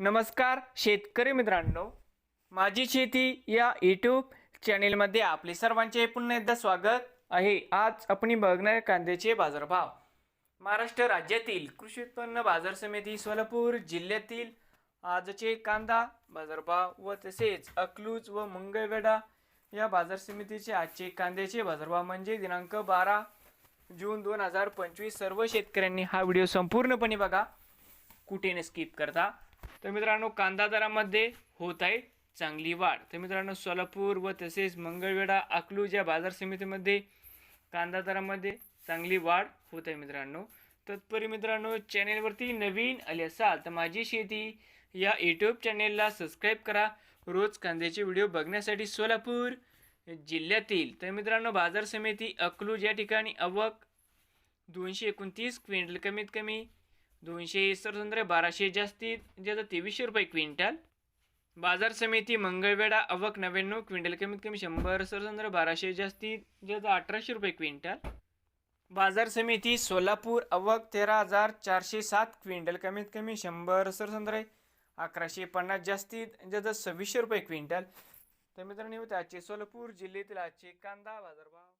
नमस्कार शेतकरी मित्रांनो. माझी शेती या यूट्यूब चॅनेलमध्ये आपले सर्वांचे पुन्हा एकदा स्वागत आहे. आज आपण बघणार कांद्याचे बाजारभाव. महाराष्ट्र राज्यातील कृषी उत्पन्न बाजार समिती सोलापूर जिल्ह्यातील आजचे कांदा बाजारभाव व तसेच अकलूज व मंगळवेढा या बाजार समितीचे आजचे कांद्याचे बाजारभाव म्हणजे दिनांक बारा जून दोन हजार पंचवीस. सर्व शेतकऱ्यांनी हा व्हिडिओ संपूर्णपणे बघा. कुठे न स्किप करता. तर मित्रांनो कांदा दरामध्ये होत आहे चांगली वाढ. तर मित्रांनो सोलापूर व तसेच मंगळवेढा अकलूज या बाजार समितीमध्ये कांदा दरामध्ये चांगली वाढ होत आहे मित्रांनो. तत्परी मित्रांनो चॅनेलवरती नवीन आले असाल तर माझी शेती या यूट्यूब चॅनेलला सबस्क्राईब करा. रोज कांद्याचे व्हिडिओ बघण्यासाठी सोलापूर जिल्ह्यातील. तर मित्रांनो बाजार समिती अकलूज या ठिकाणी अवक दोनशे एकोणतीस क्विंटल कमीत कमी दोनशे सरसंद्रे बाराशे जास्तीत ज्याचं तेवीसशे रुपये क्विंटल. बाजार समिती मंगळवेढा अवक नव्याण्णव क्विंटल कमीत कमी शंभर सरसंद्रे बाराशे जास्तीत ज्याचं अठराशे रुपये क्विंटल. बाजार समिती सोलापूर अवक तेरा हजार चारशे सात क्विंटल कमीत कमी शंभर सरसंद्रे अकराशे पन्नास जास्तीत ज्याचं सव्वीसशे रुपये क्विंटल. तर मित्रांनो हे आजचे सोलापूर जिल्ह्यातील आजचे कांदा बाजारभाव.